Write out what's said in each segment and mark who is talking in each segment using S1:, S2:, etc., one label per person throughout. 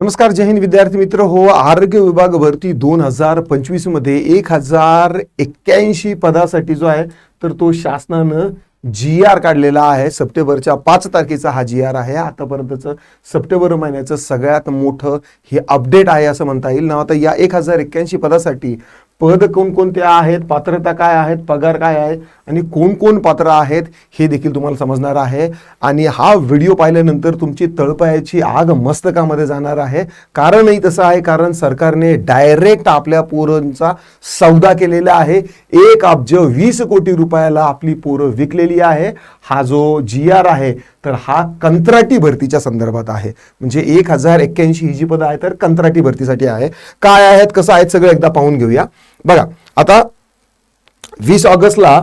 S1: नमस्कार जय हिंद विद्यार्थी मित्र. हो आरोग्य विभाग भरती दोन हजार पंचवीसमध्ये एक हजार एक्क्याऐंशी पदासाठी जो आहे तर तो शासनानं जी आर काढलेला आहे. सप्टेंबरच्या पाच तारखेचा हा जी आर आहे. आतापर्यंतचं सप्टेंबर महिन्याचं सगळ्यात मोठं हे अपडेट आहे असं म्हणता येईल. ना आता या एक हजार एक्क्याऐंशी पदासाठी पद कोणकोणते आहेत? पात्रता काय आहेत? पगार काय आहे? आणि कोण कोण पात्र आहेत हे देखील तुम्हाला समजणार आहे. आणि हा व्हिडिओ पाहिल्यानंतर तुमची तळपायाची आग मस्तकामध्ये जाणार आहे. कारणही तसं आहे कारण सरकारने डायरेक्ट आपल्या पोरांचा सौदा केलेला आहे. एक अब्ज वीस कोटी रुपयाला आपली पोरं विकलेली आहे. हा जो जी आर आहे तर हा कंत्राटी भरतीच्या संदर्भात आहे. म्हणजे एक हजार एक्क्याऐंशी ही जी पदं आहे तर कंत्राटी भरतीसाठी आहे. काय आहेत कसं आहेत सगळं एकदा पाहून घेऊया. बघा आता वीस ऑगस्टला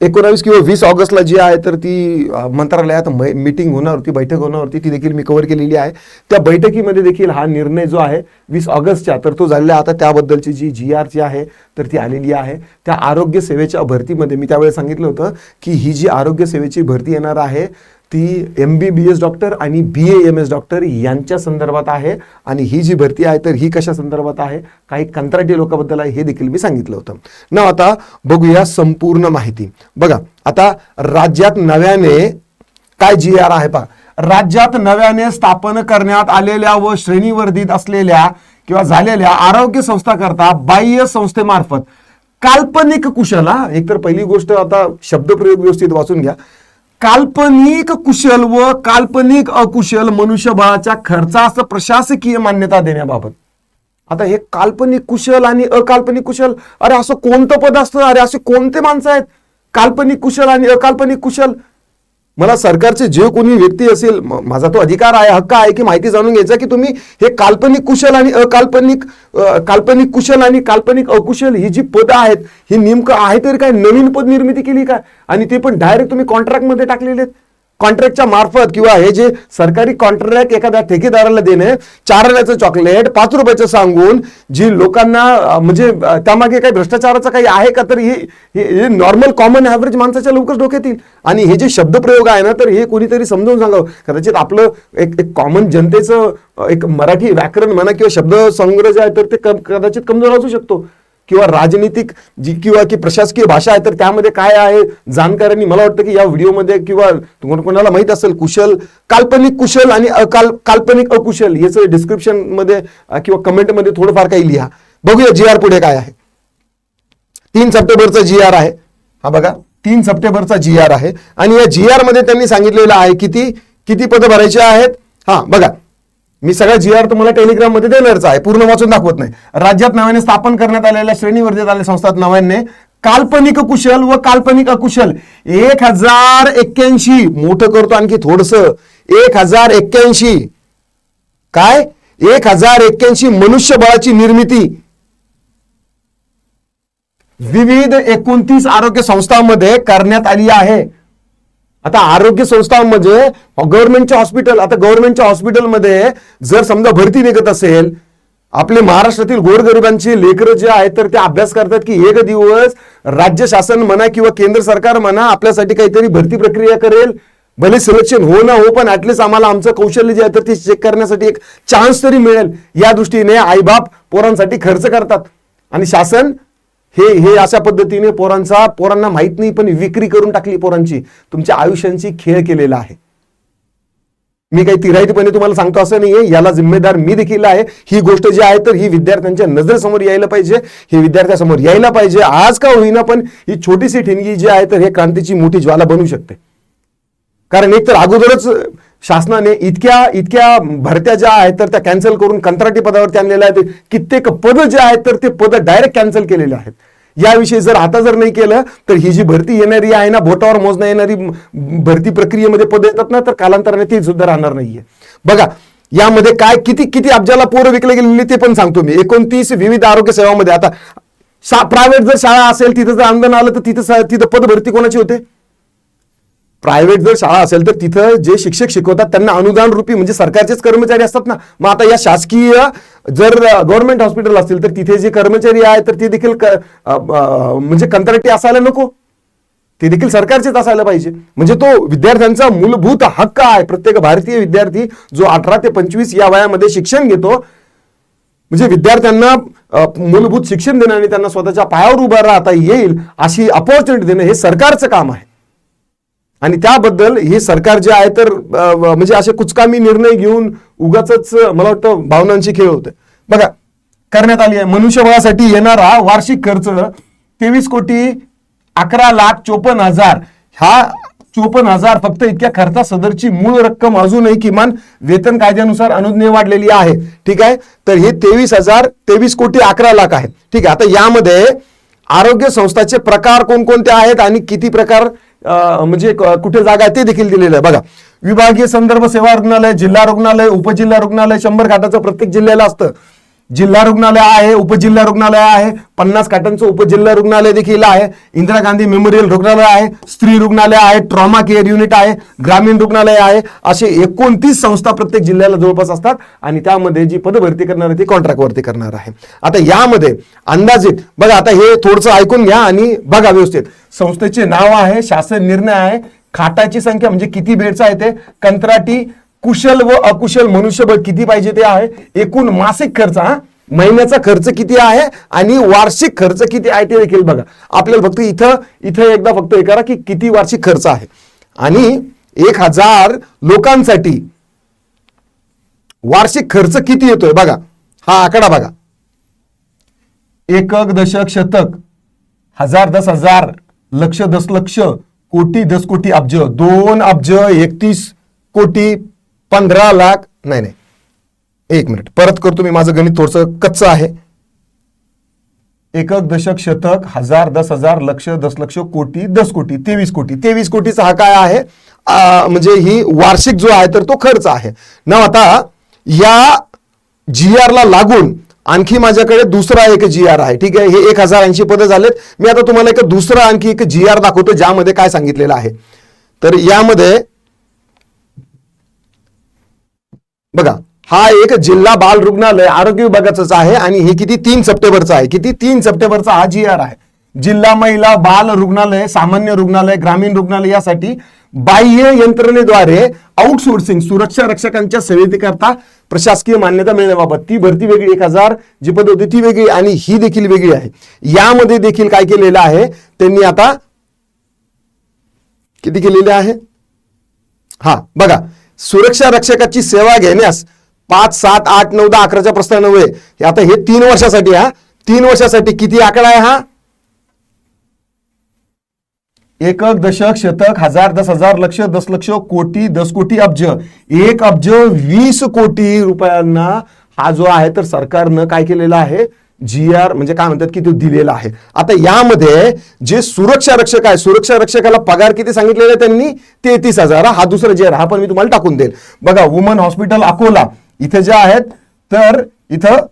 S1: एकोणावीस किंवा वीस ऑगस्टला जी आहे तर ती मंत्रालयात मीटिंग होणार होती बैठक होणार होती ती देखील मी कव्हर केलेली आहे त्या बैठकीमध्ये देखील हा निर्णय जो आहे वीस ऑगस्टच्या तर तो झालेला आहे. आता त्याबद्दलची जी जी आर जी आहे तर ती आलेली आहे त्या आरोग्य सेवेच्या भरतीमध्ये मी त्यावेळेस सांगितलं होतं की ही जी आरोग्य सेवेची भरती येणार आहे ती M B B S doctor आणि B A M S doctor यांच्या संदर्भात आहे. आणि ही जी भरती आहे तर ही कशा संदर्भात आहे? काही कंत्राटी लोकांबद्दल आहे हे देखील मी सांगितलं होतं. ना आता बघूया संपूर्ण माहिती. बघा आता राज्यात नव्याने काय जी आर आहे पहा. राज्यात नव्याने स्थापन करण्यात आलेल्या व श्रेणीवर्धित असलेल्या किंवा झालेल्या आरोग्य संस्थाकरता बाह्य संस्थेमार्फत. काल्पनिक कुशल हा. एकतर पहिली गोष्ट आता शब्दप्रयोग व्यवस्थित वाचून घ्या. काल्पनिक कुशल व काल्पनिक अकुशल मनुष्यबळाच्या खर्चास प्रशासकीय मान्यता देण्याबाबत. आता हे काल्पनिक कुशल आणि अकाल्पनिक कुशल अरे असं कोणतं पद असतं? अरे असे कोणते माणसं आहेत? काल्पनिक कुशल आणि अकाल्पनिक कुशल मला सरकारचे जे कोणी व्यक्ती असेल माझा तो अधिकार आहे हक्क आहे की माहिती जाणून घ्यायचा की तुम्ही हे काल्पनिक कुशल आणि अकाल्पनिक काल्पनिक कुशल आणि काल्पनिक अकुशल ही जी पदं आहेत ही नेमकं आहे तरी काय नवीन पद निर्मिती केली काय आणि ते पण डायरेक्ट तुम्ही कॉन्ट्रॅक्टमध्ये टाकलेले आहेत. कॉन्ट्रॅक्टच्या मार्फत किंवा हे जे सरकारी कॉन्ट्रॅक्ट एखाद्या ठेकेदाराला देणे चार रुपयाचं चॉकलेट पाच रुपयाचं सांगून जी लोकांना म्हणजे त्यामागे काही भ्रष्टाचाराचं काही आहे का? तर हे हे नॉर्मल कॉमन ॲव्हरेज माणसाच्या लवकर डोक्यात येईल. आणि हे जे शब्दप्रयोग आहे ना तर हे कोणीतरी समजावून सांगावं. कदाचित आपलं एक एक कॉमन जनतेचं एक मराठी व्याकरण म्हणा किंवा शब्द संग्रह जे आहे तर ते कदाचित कमजोर असू शकतो. किंवा राजनीतिक जी किंवा की प्रशासकीय भाषा आहे तर त्यामध्ये काय आहे? जाणकारांनी मला वाटतं की या व्हिडिओमध्ये किंवा कोणाला माहीत असेल कुशल काल्पनिक कुशल आणि अकाल काल्पनिक अकुशल याचं डिस्क्रिप्शनमध्ये किंवा कमेंटमध्ये थोडंफार काही लिहा. बघूया जी आर पुढे काय आहे. तीन सप्टेंबरचा जी आर आहे. हा बघा तीन सप्टेंबरचा जी आर आहे. आणि या जी आरमध्ये त्यांनी सांगितलेलं आहे किती किती पदं भरायची आहेत? हा बघा. मी सगळा जी आर तुम्हाला टेलिग्राममध्ये देणारच आहे. पूर्ण वाचून दाखवत नाही. राज्यात नव्याने स्थापन करण्यात आलेल्या श्रेणीवर्धित आलेल्या संस्थात नव्याने काल्पनिक कुशल व काल्पनिक अकुशल. एक हजार एक्क्याऐंशी. मोठं करतो आणखी थोडस. एक हजार एक्क्याऐंशी. काय? एक हजार एक्क्याऐंशी मनुष्यबळाची निर्मिती. विविध एकोणतीस आरोग्य संस्थांमध्ये करण्यात आली आहे. आता आरोग्य संस्थांमध्ये गव्हर्नमेंटच्या हॉस्पिटल आता गव्हर्नमेंटच्या हॉस्पिटलमध्ये जर समजा भरती निघत असेल आपले महाराष्ट्रातील गोरगरिबांची लेकरं जे आहेत तर ते अभ्यास करतात की एक दिवस राज्य शासन म्हणा किंवा केंद्र सरकार म्हणा आपल्यासाठी काहीतरी भरती प्रक्रिया करेल. भले सिलेक्शन हो ना हो पण ऍटलीस्ट आम्हाला आमचं कौशल्य जे आहे तर ते चेक करण्यासाठी एक चान्स तरी मिळेल. या दृष्टीने आईबाप पोरांसाठी खर्च करतात. आणि शासन हे हे अशा पद्धतीने पोरांचा पोरांना माहीत नाही पण विक्री करून टाकली पोरांची. तुमच्या आयुष्यांची खेळ केलेला आहे. मी काही तिराईतपणे तुम्हाला सांगतो असं नाहीये. याला जिम्मेदार मी देखील आहे. ही गोष्ट जी आहे तर ही विद्यार्थ्यांच्या नजरेसमोर यायला पाहिजे. हे विद्यार्थ्यासमोर यायला पाहिजे. आज का होईना पण ही छोटीशी ठिणगी जी आहे तर हे क्रांतीची मोठी ज्वाला बनू शकते. कारण एक तर अगोदरच शासनाने इतक्या इतक्या भरत्या ज्या आहेत तर त्या कॅन्सल करून कंत्राटी पदावरती आणलेल्या आहेत. कित्येक पद जे आहेत तर ते पद डायरेक्ट कॅन्सल केलेले आहेत. याविषयी जर आता जर नाही केलं तर ही जी भरती येणारी आहे ना बोटावर मोजण्या येणारी भरती प्रक्रियेमध्ये पद येतात ना तर कालांतराने ती सुद्धा राहणार नाहीये. बघा यामध्ये काय किती किती अब्जाला पोरं विकले गेलेली ते पण सांगतो मी. एकोणतीस विविध आरोग्य सेवामध्ये. आता शा प्रायव्हेट जर शाळा असेल तिथं जर आंदोलन आलं तर तिथं तिथं पद भरती कोणाची होते? प्रायव्हेट जर शाळा असेल तर तिथं जे शिक्षक शिकवतात त्यांना अनुदान रूपी म्हणजे सरकारचेच कर्मचारी असतात ना. मग आता या शासकीय जर गव्हर्नमेंट हॉस्पिटल असतील तर तिथे जे कर्मचारी आहेत तर ते देखील म्हणजे कंत्राटी असायला नको. ते देखील सरकारचेच असायला पाहिजे. म्हणजे तो विद्यार्थ्यांचा मूलभूत हक्क आहे. प्रत्येक भारतीय विद्यार्थी जो अठरा ते पंचवीस या वयामध्ये शिक्षण घेतो म्हणजे विद्यार्थ्यांना मूलभूत शिक्षण देणं आणि त्यांना स्वतःच्या पायावर उभा राहता येईल अशी अपॉर्च्युनिटी देणं हे सरकारचं काम आहे. आणि त्याबद्दल हे सरकार जे आहे तर म्हणजे असे कुचकामी निर्णय घेऊन उगाच मला वाटतं भावनांची खेळ होते. बघा करण्यात आली आहे. मनुष्यबळासाठी येणारा वार्षिक खर्च तेवीस कोटी अकरा लाख चोपन्न हजार. हा चोपन्न हजार फक्त इतक्या खर्चा सदरची मूळ रक्कम अजूनही किमान वेतन कायद्यानुसार अनुज्ञे वाढलेली आहे. ठीक आहे? तर हे तेवीस हजार तेवीस कोटी अकरा लाख आहे. ठीक आहे? आता यामध्ये आरोग्य संस्थाचे प्रकार कोणकोणते आहेत आणि किती प्रकार म्हणजे कुठे जागा आहे ते देखील दिलेलं आहे. बघा विभागीय संदर्भ सेवा रुग्णालय जिल्हा रुग्णालय उपजिल्हा रुग्णालय शंभर घाटाचं प्रत्येक जिल्ह्याला असतं. जिल्हा रुग्णालय आहे उपजिल्हा रुग्णालय आहे पन्नास खाटांचं उपजिल्हा रुग्णालय देखील आहे इंदिरा गांधी मेमोरियल रुग्णालय आहे स्त्री रुग्णालय आहे ट्रॉमा केअर युनिट आहे ग्रामीण रुग्णालय आहे असे एकोणतीस संस्था प्रत्येक जिल्ह्याला जवळपास असतात आणि त्यामध्ये जी पदभरती करणार आहे ती कॉन्ट्रॅक्टवरती करणार आहे. आता यामध्ये अंदाजित बघा आता हे थोडंसं ऐकून घ्या आणि बघा व्यवस्थित. संस्थेचे नाव आहे शासन निर्णय आहे खाटाची संख्या म्हणजे किती बेडचं आहे ते कंत्राटी कुशल व अकुशल मनुष्यबळ किती पाहिजे ते आहे? एकूण मासिक खर्च हा? महिन्याचा खर्च किती आहे? आणि वार्षिक खर्च किती आहे ते देखील बघा. आपल्याला फक्त इथं इथं एकदा फक्त हे करा की किती वार्षिक खर्च आहे. आणि एक हजार लोकांसाठी वार्षिक खर्च किती येतोय? बघा. हा आकडा बघा. एकक दशक शतक. हजार दस हजार. लक्ष दशलक्ष कोटी दस कोटी अब्ज. दोन अब्ज एकतीस कोटी पंधरा लाख नाही नाही. एक मिनिट. परत करतो मी. माझं गणित थोडंसं कच्चं आहे. एकक दशक शतक हजार दस हजार लक्ष दसलक्ष कोटी दस कोटी तेवीस कोटी. तेवीस कोटीचा हा काय आहे? म्हणजे ही वार्षिक जो आहे तर तो खर्च आहे. ना आता या जी ला लागून आणखी माझ्याकडे दुसरा एक जी आर आहे. ठीक आहे? हे एक हजार ऐंशी पदं झालेत. मी आता तुम्हाला एक दुसरा आणखी एक जी आर दाखवतो ज्यामध्ये काय सांगितलेलं आहे. तर यामध्ये बघा हा एक जिल्हा बाल रुग्णालय आरोग्य विभागाचाच आहे आणि हे किती तीन सप्टेंबरचा आहे. किती तीन सप्टेंबरचा हा जी आर आहे. जिल्हा महिला बाल रुग्णालय सामान्य रुग्णालय ग्रामीण रुग्णालय यासाठी बाह्य यंत्रणेद्वारे आउटसोर्सिंग सुरक्षा रक्षकांच्या सेवेकरता प्रशासकीय मान्यता मिळण्याबाबत. ती भरती वेगळी एक हजार जी पद होती ती वेगळी आणि ही देखील वेगळी आहे. यामध्ये देखील काय केलेलं आहे? त्यांनी आता किती केलेले आहे? हा बघा. सुरक्षा रक्षकाची सेवा घेण्यास पाच सात आठ नऊ दहा अकराच्या प्रस्थानामुळे आता हे तीन वर्षासाठी हा? तीन वर्षासाठी किती आकडा आहे हा? एकक दशक शतक हजार दस हजार लक्ष दशलक्ष कोटी दस कोटी अब्ज. एक अब्ज वीस कोटी रुपयांना हा जो आहे तर सरकारनं काय केलेला आहे? जी आर म्हणजे काय म्हणतात की तो दिलेला आहे. आता यामध्ये जे सुरक्षा रक्षक आहे सुरक्षा रक्षकाला पगार किती सांगितलेला आहे त्यांनी? तेहतीस हजार. हा दुसरा जी आर हा पण मी तुम्हाला टाकून देईल. बघा वुमन हॉस्पिटल अकोला. इथे जे आहेत तर इथं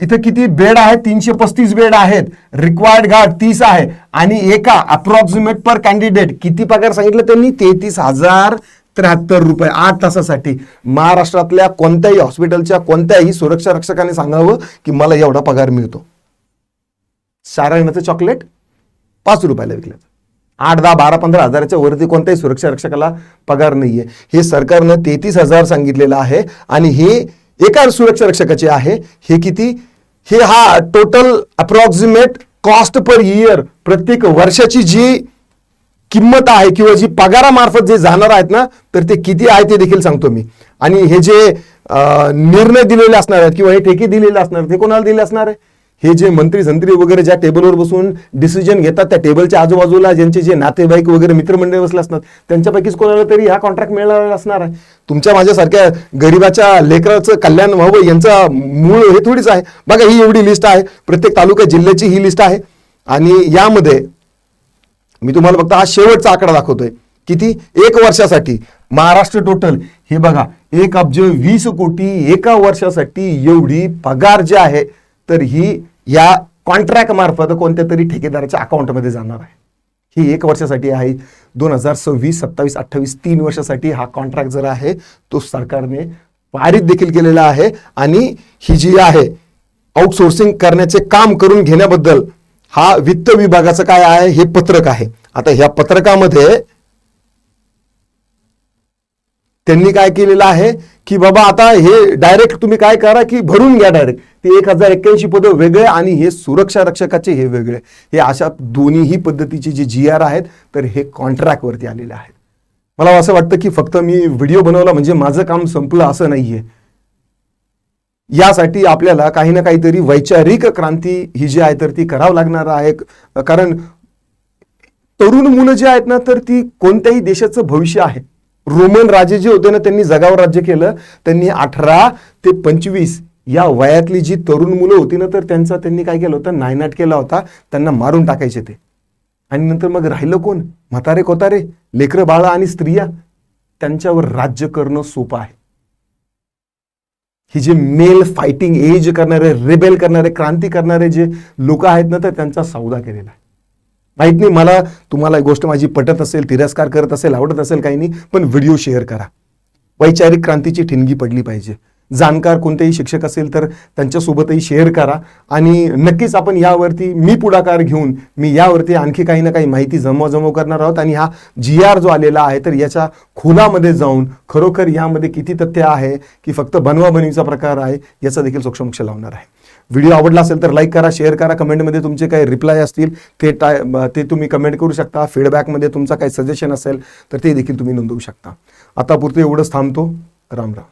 S1: इथं किती बेड आहेत? तीनशे पस्तीस बेड आहेत. रिक्वायर्ड गार्ड तीस आहे. आणि एका अप्रॉक्सिमेट पर कॅन्डिडेट किती पगार सांगितलं त्यांनी? तेहतीस हजार त्र्याहत्तर रुपये आठ तासासाठी. महाराष्ट्रातल्या कोणत्याही हॉस्पिटलच्या कोणत्याही सुरक्षा रक्षकाने सांगावं की मला एवढा पगार मिळतो. सारायणाचं चॉकलेट पाच रुपयाला विकलं. आठ दहा बारा पंधरा हजाराच्या वरती कोणत्याही सुरक्षा रक्षकाला पगार नाहीये. हे सरकारनं तेहतीस हजार सांगितलेलं आहे आणि हे एका सुरक्षा रक्षकाचे आहे. हे किती? हे हा total approximate cost per year प्रत्येक वर्षाची जी किंमत आहे किंवा जी पगारामार्फत जे जाणार आहेत ना तर ते किती आहे ते देखील सांगतो मी. आणि हे जे निर्णय दिलेले असणार आहेत किंवा हे ठेके दिलेले असणार ते कोणाला दिले असणार आहे? हे जे मंत्री संत्री वगैरे ज्या टेबलवर बसून डिसिजन घेतात त्या टेबलच्या आजूबाजूला ज्यांचे जे नातेवाईक वगैरे मित्रमंडळी बसले असतात त्यांच्यापैकीच कोणाला तरी हा कॉन्ट्रॅक्ट मिळाला असणार आहे. तुमच्या माझ्यासारख्या गरीबाच्या लेकराचं कल्याण व्हावं यांचा मूळ हे थोडीच आहे. बघा ही एवढी लिस्ट आहे. प्रत्येक तालुका जिल्ह्याची ही लिस्ट आहे. आणि यामध्ये मी तुम्हाला फक्त हा शेवटचा आकडा दाखवतोय. किती? एक वर्षासाठी. महाराष्ट्र टोटल हे बघा एक अब्ज वीस कोटी एका वर्षासाठी एवढी पगार जी आहे तर ही या कॉन्ट्रॅक्ट मार्फत कोणत्या तरी ठेकेदाराच्या अकाउंटमध्ये जाणार आहे. ही एक वर्षासाठी आहे. दोन हजार सव्वीस सत्तावीस अठ्ठावीस तीन वर्षासाठी हा कॉन्ट्रॅक्ट जर आहे तो सरकारने पारित देखील केलेला आहे. आणि ही जी आहे आउटसोर्सिंग करण्याचे काम करून घेण्याबद्दल हा वित्त विभागाचं काय आहे? हे पत्रक आहे. आता ह्या पत्रकामध्ये त्यांनी काय केलेलं आहे? की बाबा आता हे डायरेक्ट तुम्ही काय करा की भरून घ्या डायरेक्ट ते एक हजार एक्क्याऐंशी पदं वेगळे आणि हे सुरक्षा रक्षकाचे हे वेगळे. हे अशा दोन्हीही पद्धतीचे जे जी आर आहेत तर हे कॉन्ट्रॅक्टवरती आलेले आहेत. मला असं वाटतं की फक्त मी व्हिडिओ बनवला म्हणजे माझं काम संपलं असं नाहीये. यासाठी आपल्याला काही ना काहीतरी वैचारिक क्रांती ही जी आहे तर ती करावं लागणार आहे. कारण तरुण मुलं जी आहेत ना तर ती कोणत्याही देशाचं भविष्य आहे. रोमन राजे जे होते ना त्यांनी जगावर राज्य केलं. त्यांनी अठरा ते पंचवीस या वयातली जी तरुण मुलं होती ना तर त्यांचा त्यांनी काय केलं होतं? नायनाट केला होता. त्यांना मारून टाकायचे ते. आणि नंतर मग राहिलं कोण? म्हातारे कोतारे लेकरं बाळा आणि स्त्रिया. त्यांच्यावर राज्य करणं सोपं आहे. ही जे मेल फायटिंग एज करणारे रिबेल करणारे क्रांती करणारे जे लोक आहेत ना तर त्यांचा सौदा केलेला आहे. माहीत नाही मला तुम्हाला गोष्ट माझी पटत असेल तिरस्कार करत असेल आवडत असेल काही नाही पण व्हिडिओ शेअर करा. वैचारिक क्रांतीची ठिणगी पडली पाहिजे. जाणकार कोणतेही शिक्षक असेल तर त्यांच्यासोबतही शेअर करा. आणि नक्कीच आपण यावरती मी पुढाकार घेऊन मी यावरती आणखी काही ना काही माहिती जमव जमव करणार आहोत. आणि हा जी आर जो आलेला आहे तर याच्या खोलामध्ये जाऊन खरोखर यामध्ये किती तथ्य आहे की फक्त बनवाबनवीचा प्रकार आहे याचा देखील सूक्ष्मक्ष लावणार आहे. व्हिडिओ आवडला असेल तर लाईक करा शेअर करा कमेंटमध्ये तुमचे काही रिप्लाय असतील ते टाय ते तुम्ही कमेंट करू शकता. फीडबॅकमध्ये तुमचा काही सजेशन असेल तर ते देखील तुम्ही नोंदवू शकता. आतापुरते एवढंच थांबतो. राम राम.